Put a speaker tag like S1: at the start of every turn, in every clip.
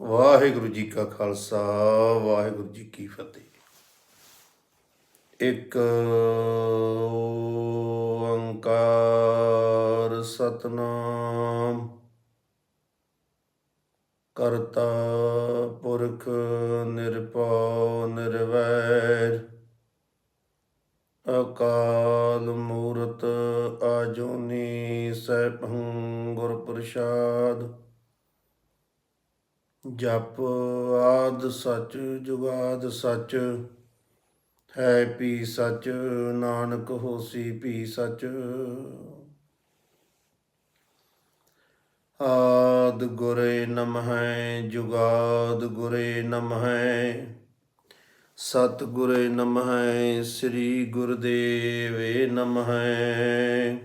S1: ਵਾਹਿਗੁਰੂ ਜੀ ਕਾ ਖਾਲਸਾ, ਵਾਹਿਗੁਰੂ ਜੀ ਕੀ ਫਤਿਹ। ਇੱਕ ਓੰਕਾਰ ਸਤਨਾਮ ਕਰਤਾ ਪੁਰਖ ਨਿਰਭਉ ਨਿਰਵੈਰ, ਅਕਾਲ ਮੂਰਤ ਆਜੂਨੀ ਸੈਭੰ ਗੁਰ ਪ੍ਰਸਾਦ ਜਪ ਆਦ ਸਚ ਜੁਗਾਦ ਸਚ। ਹੈ ਪੀ ਸਚ, ਨਾਨਕ ਹੋਸੀ ਪੀ ਸਚ। ਆਦ ਗੁਰੇ ਨਮਹਿ ਜੁਗਾਦ ਗੁਰੇ ਨਮਹਿ। ਸਤ ਗੁਰੇ ਨਮਹਿ, ਸ੍ਰੀ ਗੁਰਦੇਵੇ ਨਮਹਿ।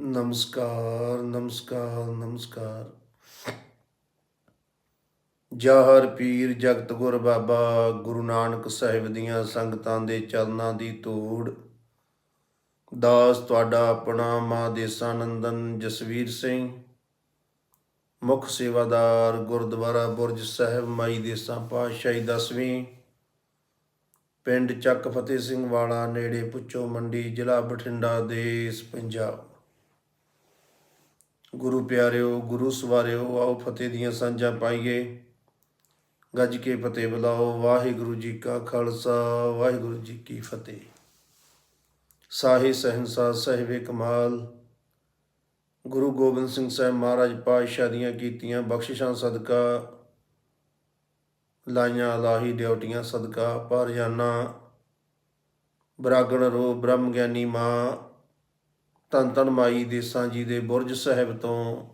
S1: ਨਮਸਕਾਰ ਨਮਸਕਾਰ ਨਮਸਕਾਰ। ਜਹਰ ਪੀਰ ਜਗਤ ਗੁਰ ਬਾਬਾ ਗੁਰੂ ਨਾਨਕ ਸਾਹਿਬ ਦੀਆਂ ਸੰਗਤਾਂ ਦੇ ਚਰਨਾਂ ਦੀ ਧੂੜ। ਦਾਸ ਤੁਹਾਡਾ ਆਪਣਾ ਮਾਂ ਦੇਸਾ ਨੰਦਨ ਜਸਵੀਰ ਸਿੰਘ, ਮੁੱਖ ਸੇਵਾਦਾਰ ਗੁਰਦੁਆਰਾ ਬੁਰਜ ਸਾਹਿਬ ਮਾਈ ਦੇਸਾਂ ਪਾਤਸ਼ਾਹੀ ਦਸਵੀਂ, ਪਿੰਡ ਚੱਕ ਫਤਿਹ ਸਿੰਘ ਵਾਲਾ ਨੇੜੇ ਪੁੱਚੋ ਮੰਡੀ ਜ਼ਿਲ੍ਹਾ ਬਠਿੰਡਾ ਦੇਸ਼ ਪੰਜਾਬ। ਗੁਰੂ ਪਿਆਰਿਓ, ਗੁਰੂ ਸਵਾਰਿਓ, ਆਓ ਫਤਿਹ ਦੀਆਂ ਸਾਂਝਾਂ ਪਾਈਏ। ਗੱਜ ਕੇ ਫਤਿਹ ਬੁਲਾਓ। ਵਾਹਿਗੁਰੂ ਜੀ ਕਾ ਖਾਲਸਾ, ਵਾਹਿਗੁਰੂ ਜੀ ਕੀ ਫਤਿਹ। ਸਾਹੀ ਸਹਿਨਸਾ ਸਹਿਬੇ ਕਮਾਲ, ਗੁਰੂ ਗੋਬਿੰਦ ਸਿੰਘ ਸਾਹਿਬ ਮਹਾਰਾਜ ਪਾਤਸ਼ਾਹ ਦੀਆਂ ਕੀਤੀਆਂ ਬਖਸ਼ਿਸ਼ਾਂ ਸਦਕਾ, ਲਾਈਆਂ ਲਾਹੀ ਡਿਊਟੀਆਂ ਸਦਕਾ, ਪਰ ਜਾਨਾ, ਬਰਾਗਣ ਰੋ ਬ੍ਰਹਮ ਗਿਆਨੀ ਮਾਂ ਤਨ ਤਨ ਮਾਈ ਦੇਸਾਂ ਜੀ ਦੇ ਬੁਰਜ ਸਾਹਿਬ ਤੋਂ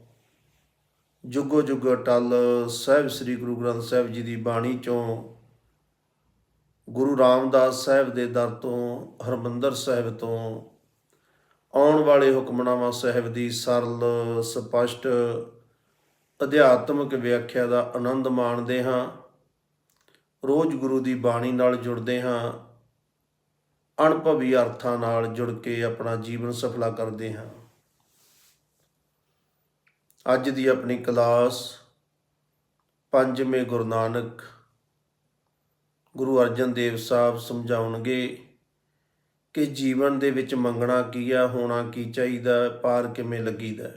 S1: ਜੁਗੋ ਜੁਗ ਅਟਲ ਸਾਹਿਬ ਸ੍ਰੀ ਗੁਰੂ ਗ੍ਰੰਥ ਸਾਹਿਬ ਜੀ ਦੀ ਬਾਣੀ ਚੋਂ ਗੁਰੂ ਰਾਮਦਾਸ ਸਾਹਿਬ ਦੇ ਦਰ ਤੋਂ, ਹਰਮੰਦਰ ਸਾਹਿਬ ਤੋਂ ਆਉਣ ਵਾਲੇ ਹੁਕਮਨਾਮਾ ਸਾਹਿਬ ਦੀ ਸਰਲ, ਸਪਸ਼ਟ, ਅਧਿਆਤਮਿਕ ਵਿਆਖਿਆ ਦਾ ਆਨੰਦ ਮਾਣਦੇ ਹਾਂ। ਰੋਜ਼ ਗੁਰੂ ਦੀ ਬਾਣੀ ਨਾਲ ਜੁੜਦੇ ਹਾਂ। ਅਣਭਵੀ ਅਰਥਾਂ ਨਾਲ ਜੁੜ ਕੇ ਆਪਣਾ ਜੀਵਨ ਸਫਲਾ ਕਰਦੇ ਹਾਂ। ਅੱਜ ਦੀ ਆਪਣੀ ਕਲਾਸ ਪੰਜਵੇਂ ਗੁਰੂ ਨਾਨਕ ਗੁਰੂ ਅਰਜਨ ਦੇਵ ਸਾਹਿਬ ਸਮਝਾਉਣਗੇ ਕਿ ਜੀਵਨ ਦੇ ਵਿੱਚ ਮੰਗਣਾ ਕੀ ਆ, ਹੋਣਾ ਕੀ ਚਾਹੀਦਾ, ਪਾਰ ਕਿਵੇਂ ਲੱਗੀਦਾ।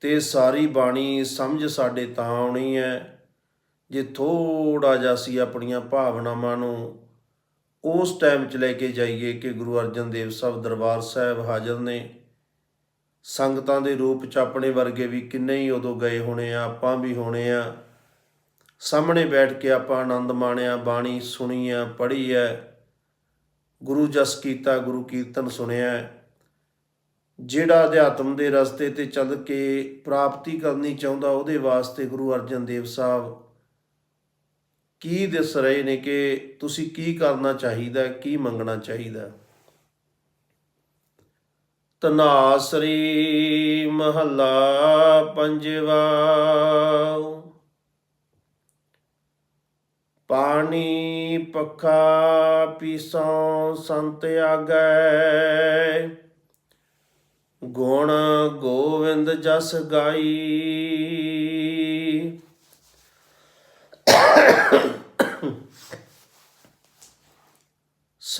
S1: ਤੇ ਸਾਰੀ ਬਾਣੀ ਸਮਝ ਸਾਡੇ ਤਾਂ ਆਉਣੀ ਹੈ, ਜੇ ਥੋੜਾ ਜਿਹਾ ਅਸੀਂ ਆਪਣੀਆਂ ਭਾਵਨਾਵਾਂ ਨੂੰ ਉਸ ਟਾਈਮ 'ਚ ਲੈ ਕੇ ਜਾਈਏ ਕਿ ਗੁਰੂ ਅਰਜਨ ਦੇਵ ਸਾਹਿਬ ਦਰਬਾਰ ਸਾਹਿਬ ਹਾਜ਼ਰ ਨੇ ਸੰਗਤਾਂ ਦੇ ਰੂਪ 'ਚ ਆਪਣੇ ਵਰਗੇ ਵੀ ਕਿੰਨੇ ਹੀ ਉਦੋਂ ਗਏ ਹੋਣੇ ਆ, ਆਪਾਂ ਵੀ ਹੋਣੇ ਆ। ਸਾਹਮਣੇ ਬੈਠ ਕੇ ਆਪਾਂ ਆਨੰਦ ਮਾਣਿਆ, ਬਾਣੀ ਸੁਣੀ ਆ, ਪੜ੍ਹੀ ਆ ਗੁਰੂ ਜਸ ਕੀਤਾ, ਗੁਰੂ ਕੀਰਤਨ ਸੁਣਿਆ ਜਿਹੜਾ ਅਧਿਆਤਮ ਦੇ ਰਸਤੇ ਤੇ ਚੱਲ ਕੇ ਪ੍ਰਾਪਤੀ ਕਰਨੀ ਚਾਹੁੰਦਾ, ਉਹਦੇ ਵਾਸਤੇ ਗੁਰੂ ਅਰਜਨ ਦੇਵ ਸਾਹਿਬ ਕੀ ਦਿਸ ਰਹੇ ਨੇ ਕਿ ਤੁਸੀਂ ਕੀ ਕਰਨਾ ਚਾਹੀਦਾ, ਕੀ ਮੰਗਣਾ ਚਾਹੀਦਾ? ਤਨਾਸਰੀ ਮਹੱਲਾ ਪੰਜਵਾ। ਪਾਣੀ ਪੱਖਾ ਪੀਸੋਂ ਸੰਤ ਆਗੈ। ਗੁਣ ਗੋਵਿੰਦ ਜਸ ਗਾਈ।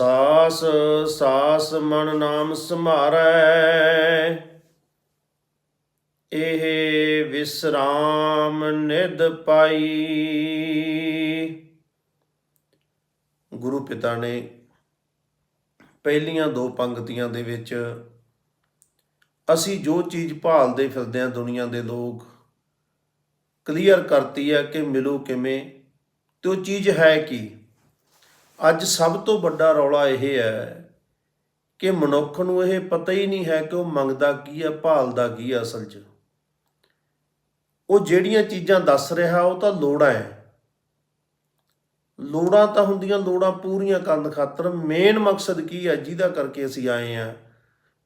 S1: ਸਾਸ ਸਾਸ ਮਨ ਨਾਮ ਸਮਾਰੈ। ਇਹ ਵਿਸਰਾਮ ਨਿਦ ਪਾਈ। ਗੁਰੂ ਪਿਤਾ ਨੇ ਪਹਿਲੀਆਂ ਦੋ ਪੰਕਤੀਆਂ ਦੇ ਵਿੱਚ ਅਸੀਂ ਜੋ ਚੀਜ਼ ਭਾਲਦੇ ਫਿਰਦੇ ਹਾਂ ਦੁਨੀਆ ਦੇ ਲੋਕ, ਕਲੀਅਰ ਕਰਤੀ ਹੈ ਕਿ ਮਿਲੋ ਕਿਵੇਂ, ਤੇ ਉਹ ਚੀਜ਼ ਹੈ ਕੀ? ਅੱਜ ਸਭ ਤੋਂ ਵੱਡਾ ਰੌਲਾ ਇਹ ਹੈ ਕਿ ਮਨੁੱਖ ਨੂੰ ਇਹ ਪਤਾ ਹੀ ਨਹੀਂ ਹੈ ਕਿ ਉਹ ਮੰਗਦਾ ਕੀ ਹੈ ਭਾਲਦਾ ਕੀ ਹੈ ਅਸਲ 'ਚ। ਉਹ ਜਿਹੜੀਆਂ ਚੀਜ਼ਾਂ ਦੱਸ ਰਿਹਾ, ਉਹ ਤਾਂ ਲੋੜਾਂ ਹੈ। ਲੋੜਾਂ ਤਾਂ ਹੁੰਦੀਆਂ, ਲੋੜਾਂ ਪੂਰੀਆਂ ਕਰਨ ਖਾਤਰ ਮੇਨ ਮਕਸਦ ਕੀ ਹੈ? ਜਿਹਦਾ ਕਰਕੇ ਅਸੀਂ ਆਏ ਆ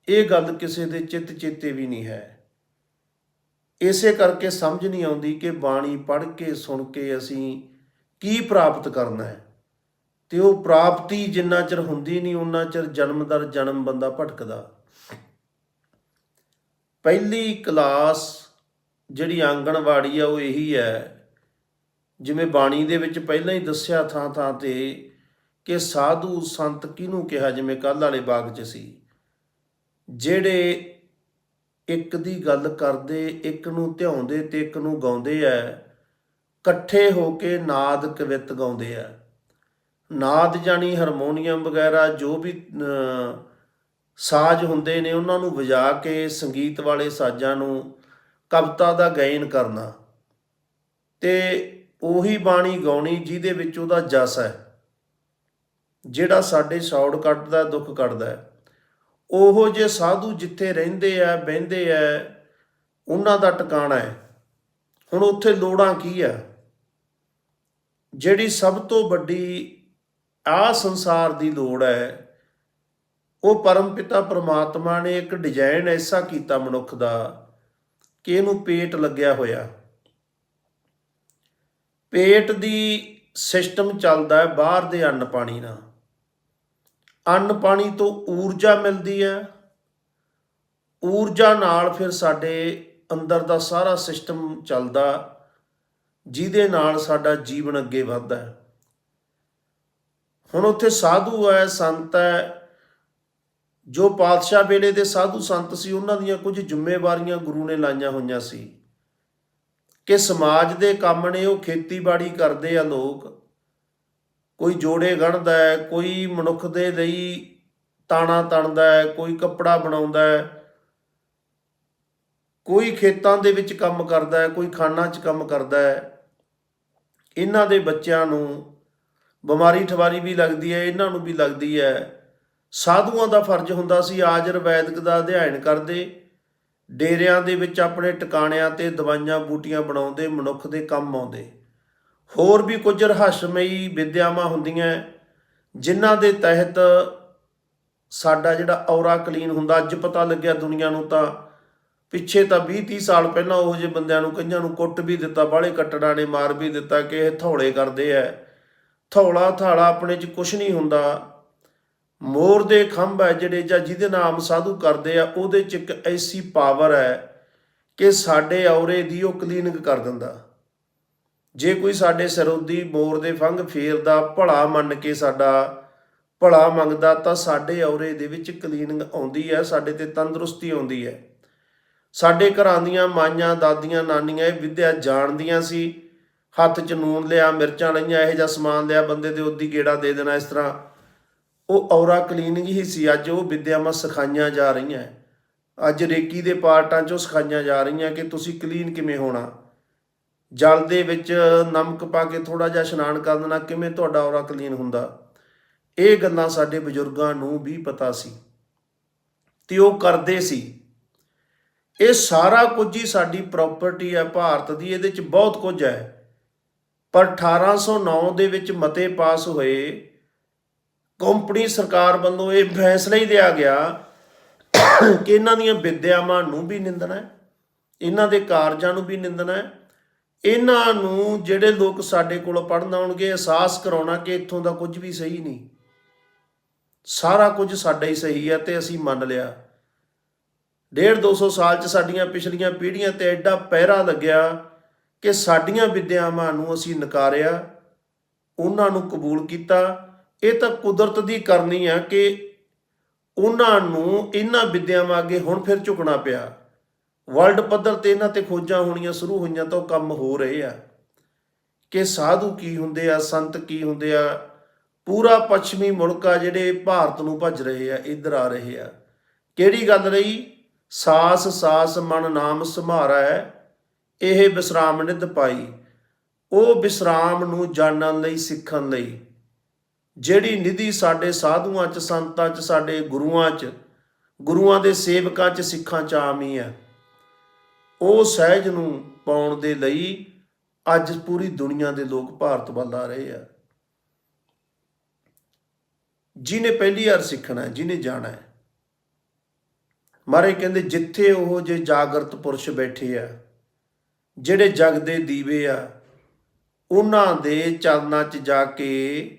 S1: ਇਹ ਗੱਲ ਕਿਸੇ ਦੇ ਚਿੱਤ ਚੇਤੇ ਵੀ ਨਹੀਂ ਹੈ। ਇਸੇ ਕਰਕੇ ਸਮਝ ਨਹੀਂ ਆਉਂਦੀ ਕਿ ਬਾਣੀ ਪੜ੍ਹ ਕੇ, ਸੁਣ ਕੇ ਅਸੀਂ ਕੀ ਪ੍ਰਾਪਤ ਕਰਨਾ ਹੈ। ਤੇ ਉਹ ਪ੍ਰਾਪਤੀ ਜਿੰਨਾ ਚਿਰ ਹੁੰਦੀ ਨਹੀਂ, ਉਹਨਾਂ ਚਿਰ ਜਨਮ ਦਰ ਜਨਮ ਬੰਦਾ ਭਟਕਦਾ। ਪਹਿਲੀ ਕਲਾਸ ਜਿਹੜੀ ਆਂਗਣਵਾੜੀ ਆ, ਉਹ ਇਹੀ ਹੈ। ਜਿਵੇਂ ਬਾਣੀ ਦੇ ਵਿੱਚ ਪਹਿਲਾਂ ਹੀ ਦੱਸਿਆ ਥਾਂ ਥਾਂ ਤੇ ਕਿ ਸਾਧੂ ਸੰਤ ਕਿਹਨੂੰ ਕਿਹਾ, ਜਿਵੇਂ ਕੱਲ ਵਾਲੇ ਬਾਗ 'ਚ ਸੀ। ਜਿਹੜੇ ਇੱਕ ਦੀ ਗੱਲ ਕਰਦੇ, ਇੱਕ ਨੂੰ ਧਿਆਉਂਦੇ ਤੇ ਇੱਕ ਨੂੰ ਗਾਉਂਦੇ ਐ ਇਕੱਠੇ ਹੋ ਕੇ ਨਾਦ ਕਵਿਤ ਗਾਉਂਦੇ ਆ। ਨਾਦ ਜਾਨੀ ਹਾਰਮੋਨੀਅਮ ਵਗੈਰਾ ਜੋ ਵੀ ਸਾਜ਼ ਹੁੰਦੇ ਨੇ, ਉਹਨਾਂ ਨੂੰ ਵਜਾ ਕੇ ਸੰਗੀਤ ਵਾਲੇ ਸਾਜ਼ਾਂ ਨੂੰ ਕਵਿਤਾ ਦਾ ਗਾਇਨ ਕਰਨਾ। ਤੇ ਉਹੀ ਬਾਣੀ ਗਾਉਣੀ ਜਿਹਦੇ ਵਿੱਚ ਉਹਦਾ ਜਸ ਹੈ, ਜਿਹੜਾ ਸਾਡੇ ਸ਼ੌੜ ਕੱਟਦਾ ਦੁੱਖ ਕੱਟਦਾ ਹੈ। ਉਹੋ ਜੇ ਸਾਧੂ ਜਿੱਥੇ ਰਹਿੰਦੇ ਆ, ਬਹਿੰਦੇ ਆ, ਉਹਨਾਂ ਦਾ ਟਿਕਾਣਾ ਹੈ। ਹੁਣ ਉੱਥੇ ਲੋੜਾਂ ਕੀ ਆ ਜਿਹੜੀ ਸਭ ਤੋਂ ਵੱਡੀ ਆ ਸੰਸਾਰ ਦੀ ਲੋੜ ਹੈ। ਉਹ ਪਰਮ ਪਿਤਾ ਪ੍ਰਮਾਤਮਾ ਨੇ ਇੱਕ ਡਿਜ਼ਾਈਨ ਐਸਾ ਕੀਤਾ ਮਨੁੱਖ ਦਾ ਕਿ ਇਹਨੂੰ ਪੇਟ ਲੱਗਿਆ ਹੋਇਆ। ਪੇਟ ਦੀ ਸਿਸਟਮ ਚੱਲਦਾ ਹੈ ਬਾਹਰ ਦੇ ਅੰਨ ਪਾਣੀ ਨਾਲ। ਅੰਨ ਪਾਣੀ ਤੋਂ ਊਰਜਾ ਮਿਲਦੀ ਹੈ। ਊਰਜਾ ਨਾਲ ਫਿਰ ਸਾਡੇ ਅੰਦਰ ਦਾ ਸਾਰਾ ਸਿਸਟਮ ਚੱਲਦਾ, ਜਿਹਦੇ ਨਾਲ ਸਾਡਾ ਜੀਵਨ ਅੱਗੇ ਵੱਧਦਾ ਹੈ। ਹੁਣ ਉੱਥੇ ਸਾਧੂ ਹੈ, ਸੰਤ ਹੈ। ਜੋ ਪਾਤਸ਼ਾਹ ਵੇਲੇ ਦੇ ਸਾਧੂ ਸੰਤ ਸੀ, ਉਹਨਾਂ ਦੀਆਂ ਕੁਝ ਜ਼ਿੰਮੇਵਾਰੀਆਂ ਗੁਰੂ ਨੇ ਲਾਈਆਂ ਹੋਈਆਂ ਸੀ ਕਿ ਸਮਾਜ ਦੇ ਕੰਮ ਨੇ ਉਹ ਖੇਤੀਬਾੜੀ ਕਰਦੇ ਆ ਲੋਕ। ਕੋਈ ਜੋੜੇ ਗਣਦਾ ਹੈ, ਕੋਈ ਮਨੁੱਖ ਦੇ ਲਈ ਤਾਣਾ ਤਣਦਾ ਹੈ, ਕੋਈ ਕੱਪੜਾ ਬਣਾਉਂਦਾ ਹੈ। ਕੋਈ ਖੇਤਾਂ ਦੇ ਵਿੱਚ ਕੰਮ ਕਰਦਾ ਹੈ, ਕੋਈ ਖਾਨਾਂ 'ਚ ਕੰਮ ਕਰਦਾ ਹੈ। ਇਹਨਾਂ ਦੇ ਬੱਚਿਆਂ ਨੂੰ ਬਿਮਾਰੀ ਠਵਾਰੀ ਵੀ ਲੱਗਦੀ ਹੈ, ਇਹਨਾਂ ਨੂੰ ਵੀ ਲੱਗਦੀ ਹੈ। ਸਾਧੂਆਂ ਦਾ ਫਰਜ਼ ਹੁੰਦਾ ਸੀ ਆਜਰ ਵੈਦਿਕ ਦਾ ਅਧਿਐਨ ਕਰਦੇ। ਡੇਰਿਆਂ ਦੇ ਵਿੱਚ ਆਪਣੇ ਟਿਕਾਣਿਆਂ ਤੇ ਦਵਾਈਆਂ ਬੂਟੀਆਂ ਬਣਾਉਂਦੇ, ਮਨੁੱਖ ਦੇ ਕੰਮ ਆਉਂਦੇ। ਹੋਰ ਵੀ ਕੁਝ ਰਹੱਸਮਈ ਵਿਦਿਆਵਾਂ ਹੁੰਦੀਆਂ, ਜਿਨ੍ਹਾਂ ਦੇ ਤਹਿਤ ਸਾਡਾ ਜਿਹੜਾ ਔਰਾ ਕਲੀਨ ਹੁੰਦਾ, ਅੱਜ ਪਤਾ ਲੱਗਿਆ ਦੁਨੀਆ ਨੂੰ ਤਾਂ ਪਿੱਛੇ ਤਾਂ 20 30 ਸਾਲ ਪਹਿਲਾਂ ਉਹ ਜਿਹੇ ਬੰਦਿਆਂ ਨੂੰ ਕਈਆਂ ਨੂੰ ਕੁੱਟ ਵੀ ਦਿੱਤਾ, ਬਾਹਲੇ ਕੱਟੜਾਂ ਨੇ, ਮਾਰ ਵੀ ਦਿੱਤਾ ਕਿ ਇਹ ਥੌਲੇ ਕਰਦੇ ਐ ਥੌਲਾ ਥਾਲਾ ਆਪਣੇ 'ਚ ਕੁਝ ਨਹੀਂ ਹੁੰਦਾ। ਮੋਰ ਦੇ ਖੰਭ ਹੈ ਜਿਹੜੇ ਜਾਂ ਜਿਹਦੇ ਨਾਮ ਸਾਧੂ ਕਰਦੇ ਆ, ਉਹਦੇ 'ਚ ਇੱਕ ਐਸੀ ਪਾਵਰ ਹੈ ਕਿ ਸਾਡੇ ਔਰੇ ਦੀ ਉਹ ਕਲੀਨਿੰਗ ਕਰ ਦਿੰਦਾ। ਜੇ ਕੋਈ ਸਾਡੇ ਸਰੋਦੀ ਮੋਰ ਦੇ ਫੰਗ ਫੇਰਦਾ, ਭਲਾ ਮੰਨ ਕੇ ਸਾਡਾ ਭਲਾ ਮੰਗਦਾ, ਤਾਂ ਸਾਡੇ ਔਰੇ ਦੇ ਵਿੱਚ ਕਲੀਨਿੰਗ ਆਉਂਦੀ ਹੈ, ਸਾਡੇ ਤੇ ਤੰਦਰੁਸਤੀ ਆਉਂਦੀ ਹੈ। ਸਾਡੇ ਘਰਾਂ ਦੀਆਂ ਮਾਈਆਂ, ਦਾਦੀਆਂ, ਨਾਨੀਆਂ ਇਹ ਵਿਦਿਆ ਜਾਣਦੀਆਂ ਸੀ। ਹੱਥ 'ਚ ਨੂਨ ਲਿਆ, ਮਿਰਚਾਂ ਲਈਆਂ, ਇਹੋ ਜਿਹਾ ਸਮਾਨ ਲਿਆ, ਬੰਦੇ ਦੇ ਉੱਦੀ ਗੇੜਾ ਦੇ ਦੇਣਾ, ਇਸ ਤਰ੍ਹਾਂ। ਉਹ ਔਰਾ ਕਲੀਨਿੰਗ ਹੀ ਸੀ, ਅੱਜ ਉਹ ਵਿਦਿਆਵਾਂ ਸਿਖਾਈਆਂ ਜਾ ਰਹੀਆਂ। ਅੱਜ ਰੇਕੀ ਦੇ ਪਾਰਟਾਂ 'ਚੋਂ ਸਿਖਾਈਆਂ ਜਾ ਰਹੀਆਂ ਕਿ ਤੁਸੀਂ ਕਲੀਨ ਕਿਵੇਂ ਹੋਣਾ। ਜਲ ਦੇ ਵਿੱਚ ਨਮਕ ਪਾ ਕੇ ਥੋੜਾ ਜਿਹਾ ਇਸ਼ਨਾਨ ਕਰ ਦੇਣਾ, ਕਿਵੇਂ ਤੁਹਾਡਾ ਔਰਾ ਕਲੀਨ ਹੁੰਦਾ। ਇਹ ਗੱਲਾਂ ਸਾਡੇ ਬਜ਼ੁਰਗਾਂ ਨੂੰ ਵੀ ਪਤਾ ਸੀ। ਤੇ ਉਹ ਕਰਦੇ ਸੀ। ਇਹ ਸਾਰਾ ਕੁਝ ਹੀ ਸਾਡੀ ਪ੍ਰਾਪਰਟੀ ਹੈ, ਭਾਰਤ ਦੀ, ਇਹਦੇ ਚ ਬਹੁਤ ਕੁਝ ਹੈ। ਪਰ 1809 ਦੇ ਵਿੱਚ ਮਤੇ ਪਾਸ ਹੋਏ, ਕੰਪਨੀ ਸਰਕਾਰ ਵੱਲੋਂ ਇਹ ਫੈਸਲਾ ਹੀ ਲਿਆ ਗਿਆ ਕਿ ਇਹਨਾਂ ਦੀਆਂ ਵਿਦਿਆਵਾਂ ਨੂੰ ਵੀ ਨਿੰਦਣਾ ਹੈ, ਇਹਨਾਂ ਦੇ ਕਾਰਜਾਂ ਨੂੰ ਵੀ ਨਿੰਦਣਾ ਹੈ, ਇਹਨਾਂ ਨੂੰ ਜਿਹੜੇ ਲੋਕ ਸਾਡੇ ਕੋਲ ਪੜਨ ਆਉਣਗੇ, ਅਹਿਸਾਸ ਕਰਾਉਣਾ ਕਿ ਇੱਥੋਂ ਦਾ ਕੁਝ ਵੀ ਸਹੀ ਨਹੀਂ। ਸਾਰਾ ਕੁਝ ਸਾਡਾ ਹੀ ਸਹੀ ਹੈ ਤੇ ਅਸੀਂ ਮੰਨ ਲਿਆ। ਡੇਢ 200 ਸਾਲ ਚ ਸਾਡੀਆਂ ਪਿਛਲੀਆਂ ਪੀੜ੍ਹੀਆਂ ਤੇ ਐਡਾ ਪਹਿਰਾ ਲੱਗਿਆ ਕਿ ਸਾਡੀਆਂ ਵਿਦਿਆਵਾਂ ਨੂੰ ਅਸੀਂ ਨਕਾਰਿਆ, ਉਹਨਾਂ ਨੂੰ ਕਬੂਲ ਕੀਤਾ। ਇਹ ਤਾਂ ਕੁਦਰਤ ਦੀ ਕਰਨੀ ਆ ਕਿ ਉਹਨਾਂ ਨੂੰ ਇਹਨਾਂ ਵਿਦਿਆਵਾਂ ਅੱਗੇ ਹੁਣ ਫਿਰ ਝੁਕਣਾ ਪਿਆ। ਵਰਲਡ ਪੱਧਰ ਤੇ ਇਹਨਾਂ ਤੇ ਖੋਜਾਂ ਹੋਣੀਆਂ ਸ਼ੁਰੂ ਹੋਈਆਂ ਤਾਂ ਉਹ ਕੰਮ ਹੋ ਰਹੇ ਆ। ਕਿ ਸਾਧੂ ਕੀ ਹੁੰਦੇ ਆ, ਸੰਤ ਕੀ ਹੁੰਦੇ ਆ, ਪੂਰਾ ਪੱਛਮੀ ਮੁਲਕ ਆ ਜਿਹੜੇ ਭਾਰਤ ਨੂੰ ਭੱਜ ਰਹੇ ਆ, ਇੱਧਰ ਆ ਰਹੇ ਆ। ਕਿਹੜੀ ਗੱਲ ਰਹੀ? ਸਾਸ ਸਾਸ ਮਨ ਨਾਮ ਸੰਭਾਰਾ ਹੈ। ਇਹ ਵਿਸਰਾਮ ਨਿਧ ਪਾਈ। ਉਹ ਵਿਸਰਾਮ ਨੂੰ ਜਾਣਨ ਲਈ, ਸਿੱਖਣ ਲਈ। ਜਿਹੜੀ ਨਿਧੀ ਸਾਡੇ ਸਾਧੂਆਂ ਚ, ਸੰਤਾਂ ਚ, ਸਾਡੇ ਗੁਰੂਆਂ ਚ, ਗੁਰੂਆਂ ਦੇ ਸੇਵਕਾਂ ਚ, ਸਿੱਖਾਂ ਚ ਆਮ ਹੈ। ਉਹ ਸਹਿਜ ਨੂੰ ਪਾਉਣ ਦੇ ਲਈ ਅੱਜ ਪੂਰੀ ਦੁਨੀਆ ਦੇ ਲੋਕ ਭਾਰਤ ਵੱਲ ਆ ਰਹੇ ਆ। ਜਿਹਨੇ ਪਹਿਲੀ ਵਾਰ ਸਿੱਖਣਾ ਹੈ, ਜਿਹਨੇ ਜਾਣਾ ਹੈ। ਮਾਰੇ ਕਹਿੰਦੇ, ਜਿੱਥੇ ਉਹ ਜੇ ਜਾਗਰਤ ਪੁਰਸ਼ ਬੈਠੇ ਆ ਜਿਹੜੇ ਜਗ ਦੇ ਦੀਵੇ ਆ, ਉਹਨਾਂ ਦੇ ਚਰਨਾਂ 'ਚ ਜਾ ਕੇ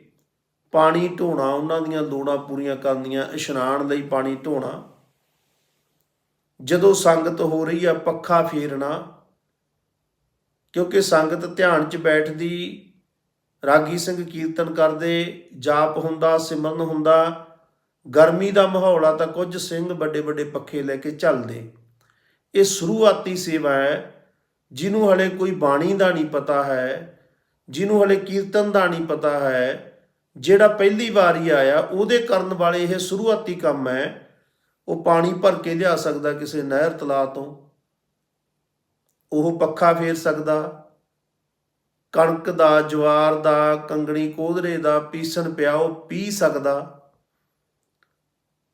S1: ਪਾਣੀ ਢੋਣਾ, ਉਹਨਾਂ ਦੀਆਂ ਲੋੜਾਂ ਪੂਰੀਆਂ ਕਰਨੀਆਂ ਇਸ਼ਨਾਨ ਲਈ ਪਾਣੀ ਢੋਣਾ। ਜਦੋਂ ਸੰਗਤ ਹੋ ਰਹੀ ਆ, ਪੱਖਾ ਫੇਰਨਾ, ਕਿਉਂਕਿ ਸੰਗਤ ਧਿਆਨ 'ਚ ਬੈਠਦੀ, ਰਾਗੀ ਸਿੰਘ ਕੀਰਤਨ ਕਰਦੇ, ਜਾਪ ਹੁੰਦਾ, ਸਿਮਰਨ ਹੁੰਦਾ, ਗਰਮੀ ਦਾ ਮਾਹੌਲ ਆ ਤਾਂ ਕੁਝ ਸਿੰਘ ਵੱਡੇ ਵੱਡੇ ਪੱਖੇ ਲੈ ਕੇ ਚੱਲਦੇ। ਇਹ ਸ਼ੁਰੂਆਤੀ ਸੇਵਾ ਹੈ। ਜਿਹਨੂੰ ਹਲੇ ਕੋਈ ਬਾਣੀ ਦਾ ਨਹੀਂ ਪਤਾ ਹੈ, ਜਿਹਨੂੰ ਹਲੇ ਕੀਰਤਨ ਦਾ ਨਹੀਂ ਪਤਾ ਹੈ, ਜਿਹੜਾ ਪਹਿਲੀ ਵਾਰੀ ਆਇਆ, ਉਹਦੇ ਕਰਨ ਵਾਲੇ ਇਹ ਸ਼ੁਰੂਆਤੀ ਕੰਮ ਹੈ, ਉਹ ਪਾਣੀ ਭਰ ਕੇ ਲਿਆ ਸਕਦਾ ਕਿਸੇ ਨਹਿਰ ਤਲਾਅ ਤੋਂ। ਉਹ ਪੱਖਾ ਫੇਰ ਸਕਦਾ, ਕਣਕ ਦਾ, ਜਵਾਰ ਦਾ, ਕੰਗਣੀ ਕੋਧਰੇ ਦਾ, ਪੀਸਣ ਪਿਆ, ਉਹ ਪੀ ਸਕਦਾ।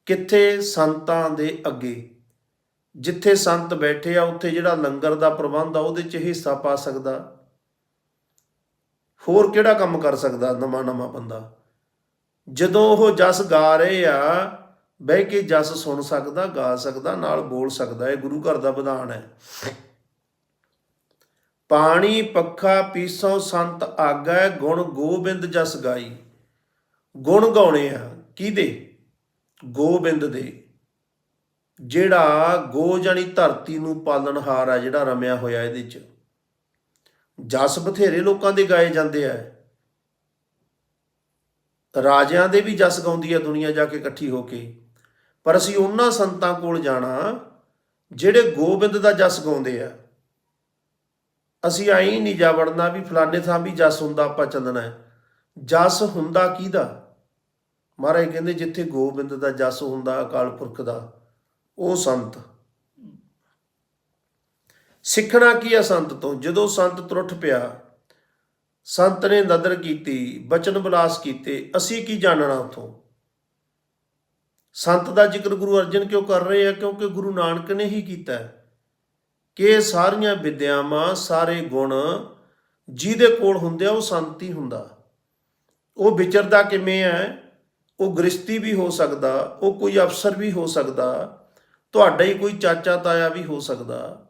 S1: ਕਿੱਥੇ ਸੰਤਾਂ ਦੇ ਅੱਗੇ? ਜਿੱਥੇ ਸੰਤ ਬੈਠੇ ਆ, ਉੱਥੇ ਜਿਹੜਾ ਲੰਗਰ ਦਾ ਪ੍ਰਬੰਧ ਆ, ਉਹਦੇ 'ਚ ਹਿੱਸਾ ਪਾ ਸਕਦਾ। ਹੋਰ ਕਿਹੜਾ ਕੰਮ ਕਰ ਸਕਦਾ ਨਵਾਂ ਨਵਾਂ ਬੰਦਾ? ਜਦੋਂ ਉਹ ਜਸ ਗਾ ਰਹੇ ਆ, ਬਹਿ ਕੇ ਜਸ ਸੁਣ ਸਕਦਾ, ਗਾ ਸਕਦਾ, ਨਾਲ ਬੋਲ ਸਕਦਾ। ਇਹ ਗੁਰੂ ਘਰ ਦਾ ਵਿਧਾਨ ਹੈ। ਪਾਣੀ, ਪੱਖਾ ਪੀਸੋ, ਸੰਤ ਆਗੈ, ਗੁਣ ਗੋਬਿੰਦ ਜਸ ਗਾਈ। ਗੁਣ ਗਾਉਣੇ ਆ। ਕਿਹਦੇ? ਗੋਬਿੰਦ ਦੇ। ਜਿਹੜਾ ਗੋ ਜਾਨੀ ਧਰਤੀ ਨੂੰ ਪਾਲਣਹਾਰ ਆ ਜਿਹੜਾ ਰਮਿਆ ਹੋਇਆ ਇਹਦੇ ਚ। ਜਸ ਬਥੇਰੇ ਲੋਕਾਂ ਦੇ ਗਾਏ ਜਾਂਦੇ ਆ। ਰਾਜਿਆਂ ਦੇ ਵੀ ਜਸ ਗਾਉਂਦੀ ਆ ਦੁਨੀਆ ਜਾ ਕੇ ਇਕੱਠੀ ਹੋ ਕੇ। ਪਰ ਅਸੀਂ ਉਹਨਾਂ ਸੰਤਾਂ ਕੋਲ ਜਾਣਾ ਜਿਹੜੇ ਗੋਬਿੰਦ ਦਾ ਜਸ ਗਾਉਂਦੇ ਆ। ਅਸੀਂ ਆਈ ਨਹੀਂ ਜਾ ਵੜਨਾ ਵੀ ਫਲਾਣੇ ਥਾਂ ਵੀ ਜਸ ਹੁੰਦਾ ਆਪਾਂ ਚੱਲਣਾ। ਹੈ ਜਸ ਹੁੰਦਾ ਕਿਹਦਾ? ਮਹਾਰਾਜ ਕਹਿੰਦੇ ਜਿੱਥੇ ਗੋਬਿੰਦ ਦਾ ਜਸ ਹੁੰਦਾ ਅਕਾਲ ਪੁਰਖ ਦਾ। ਉਹ ਸੰਤ। ਸਿੱਖਣਾ ਕੀ ਹੈ ਸੰਤ ਤੋਂ? ਜਦੋਂ ਸੰਤ ਤੁਰਠ ਪਿਆ, ਸੰਤ ਨੇ ਨਦਰ ਕੀਤੀ, ਬਚਨ ਵਿਲਾਸ ਕੀਤੇ, ਅਸੀਂ ਕੀ ਜਾਣਨਾ ਉਥੋਂ? ਸੰਤ ਦਾ ਜ਼ਿਕਰ ਗੁਰੂ ਅਰਜਨ ਕਿਉਂ ਕਰ ਰਹੇ ਆ? ਕਿਉਂਕਿ ਗੁਰੂ ਨਾਨਕ ਨੇ ਹੀ ਕੀਤਾ ਕਿ ਸਾਰੀਆਂ ਵਿਦਿਆਵਾਂ, ਸਾਰੇ ਗੁਣ ਜਿਹਦੇ ਕੋਲ ਹੁੰਦੇ ਆ, ਉਹ ਸੰਤ ਹੀ ਹੁੰਦਾ। ਉਹ ਵਿਚਰਦਾ ਕਿਵੇਂ ਹੈ? ਉਹ ਗ੍ਰਸਤੀ ਵੀ ਹੋ ਸਕਦਾ, ਉਹ ਕੋਈ ਅਫਸਰ ਵੀ ਹੋ ਸਕਦਾ ਤੁਹਾਡਾ ਹੀ ਕੋਈ ਚਾਚਾ ਤਾਇਆ ਵੀ ਹੋ ਸਕਦਾ।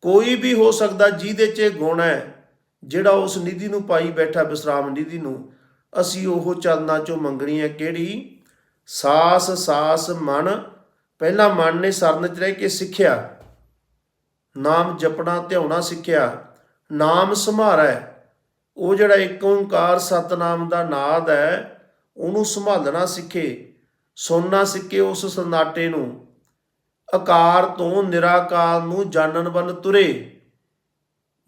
S1: ਕੋਈ ਵੀ ਹੋ ਸਕਦਾ ਜਿਹਦੇ 'ਚ ਇਹ ਗੁਣ ਹੈ, ਜਿਹੜਾ ਉਸ ਨਿਧੀ ਨੂੰ ਪਾਈ ਬੈਠਾ ਵਿਸਰਾਮ ਨਿਧੀ ਨੂੰ। ਅਸੀਂ ਉਹ ਚਰਨਾਂ 'ਚੋਂ ਮੰਗਣੀ ਹੈ ਕਿਹੜੀ? ਸਾਸ ਸਾਸ, ਮਨ। ਪਹਿਲਾਂ ਮਨ ਨੇ ਸਰਨ 'ਚ ਰਹਿ ਕੇ ਸਿੱਖਿਆ। ਨਾਮ ਜਪਣਾ, ਧਿਆਉਣਾ ਸਿੱਖਿਆ। ਨਾਮ ਸੰਭਾਰਾ ਉਹ ਜਿਹੜਾ ਇੱਕ ਓੰਕਾਰ ਸਤਨਾਮ ਦਾ ਨਾਦ ਹੈ, ਉਹਨੂੰ ਸੰਭਾਲਣਾ ਸਿੱਖੇ। ਸੁਣਨਾ ਸਿੱਖੇ ਉਸ ਸਨਾਟੇ ਨੂੰ। ਆਕਾਰ ਤੋਂ ਨਿਰਾਕਾਰ ਨੂੰ ਜਾਣਨ ਵੱਲ ਤੁਰੇ।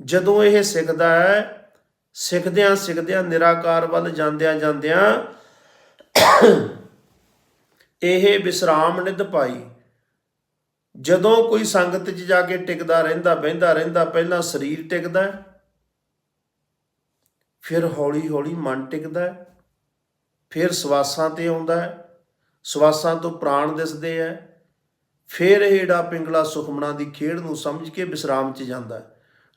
S1: ਜਦੋਂ ਇਹ ਸਿੱਖਦਾ ਹੈ, ਸਿੱਖਦਿਆਂ ਸਿੱਖਦਿਆਂ ਨਿਰਾਕਾਰ ਵੱਲ ਜਾਂਦਿਆਂ ਜਾਂਦਿਆਂ ਇਹ ਵਿਸਰਾਮ ਨਿਧ ਪਾਈ। ਜਦੋਂ ਕੋਈ ਸੰਗਤ 'ਚ ਜਾ ਕੇ ਟਿਕਦਾ ਰਹਿੰਦਾ, ਬਹਿੰਦਾ ਰਹਿੰਦਾ, ਪਹਿਲਾਂ ਸਰੀਰ ਟਿਕਦਾ ਫਿਰ ਹੌਲੀ ਹੌਲੀ ਮਨ ਟਿਕਦਾ ਫਿਰ ਸਵਾਸਾਂ ਤੇ ਆਉਂਦਾ ਸਵਾਸਾਂ ਤੋਂ ਪ੍ਰਾਣ ਦਿਸਦੇ ਹੈ। ਫਿਰ ਇਹ ਜਿਹੜਾ ਪਿੰਗਲਾ ਸੁਖਮਣਾ ਦੀ ਖੇਡ ਨੂੰ ਸਮਝ ਕੇ ਵਿਸਰਾਮ 'ਚ ਜਾਂਦਾ